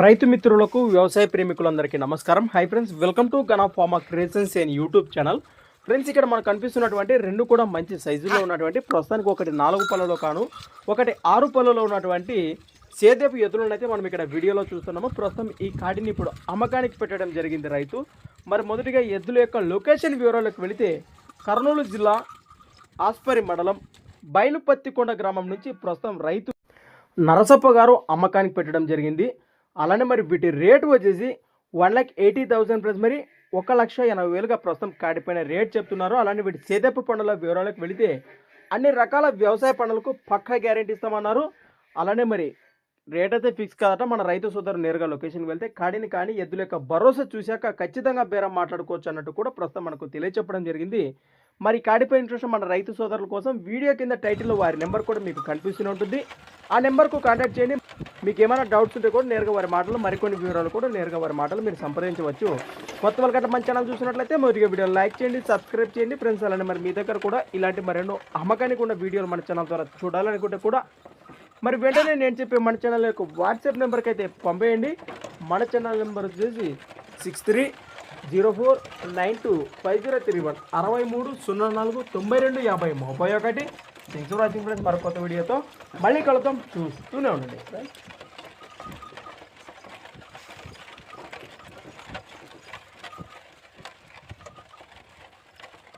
రైతు మిత్రులకు వ్యవసాయ ప్రేమికులందరికీ నమస్కారం. Hi friends welcome to Gana pharma creations and YouTube channel friends ఇక్కడ మనకు కనిపిస్తున్నటువంటి రెండు కూడా మంచి సైజులో ఉన్నటువంటి ప్రస్తుతానికి ఒకటి నాలుగు పళ్ళలో కాను ఒకటి ఆరు పళ్ళలో ఉన్నటువంటి సేదపు ఎద్దులను అయితే మనం ఇక్కడ వీడియోలో చూస్తున్నాము. ప్రస్తుతం ఈ కాడిని ఇప్పుడు అమ్మకానికి పెట్టడం జరిగింది రైతు. మరి మొదటిగా ఎద్దుల యొక్క లొకేషన్ వివరాలకు వెళితే కర్నూలు జిల్లా ఆస్పరి మండలం బయలుపత్తికొండ గ్రామం నుంచి ప్రస్తుతం రైతు నరసప్ప గారు అమ్మకానికి పెట్టడం జరిగింది. అలానే మరి వీటి రేటు వచ్చేసి one lakh eighty thousand plus మరి ఒక లక్ష ఎనభై వేలుగా ప్రస్తుతం కాడిపోయిన రేట్ చెప్తున్నారు. అలానే వీటి సేదెప్ప పనుల వివరాలకు వెళితే అన్ని రకాల వ్యవసాయ పనులకు పక్కా గ్యారెంటీ ఇస్తామన్నారు. అలానే మరి రేట్ అయితే ఫిక్స్ కాదట. మన రైతు సోదరు నేరుగా లొకేషన్కి వెళ్తే కాడిని కానీ ఎద్దుల యొక్క భరోసా చూశాక ఖచ్చితంగా బేరం మాట్లాడుకోవచ్చు అన్నట్టు కూడా ప్రస్తుతం మనకు తెలియచెప్పడం జరిగింది. మరి కాడిపై ఇంట్రెస్ట్ మన రైతు సోదరుల కోసం వీడియో కింద టైటిల్లో వారి నెంబర్ కూడా మీకు కనిపిస్తూనే ఉంటుంది. ఆ నెంబర్కు కాంటాక్ట్ చేయండి. మీకు ఏమైనా డౌట్స్ ఉంటే కూడా నేరుగా వారి మాటలు మరికొన్ని వివరాలు కూడా నేరుగా వారి మాటలు మీరు సంప్రదించవచ్చు. కొత్త వాళ్ళ గట్ట మన ఛానల్ చూసినట్లయితే మొదటిగా వీడియో లైక్ చేయండి సబ్స్క్రైబ్ చేయండి. ఫ్రెండ్స్ అలానే మరి మీ దగ్గర కూడా ఇలాంటి మరెన్నో అమ్మకానికి ఉన్న వీడియోలు మన ఛానల్ ద్వారా చూడాలనుకుంటే కూడా మరి వెంటనే నేను చెప్పే మన ఛానల్ యొక్క వాట్సాప్ నెంబర్కి అయితే పంపేయండి. మన ఛానల్ నెంబర్ వచ్చేసి six three zero four nine two five zero three one అరవై మూడు సున్నా నాలుగు తొంభై రెండు యాభై ముప్పై ఒకటి. Thanks for watching friends. మరొక కొత్త వీడియోతో మళ్ళీ కలుద్దాం. చూస్తూనే ఉండండి.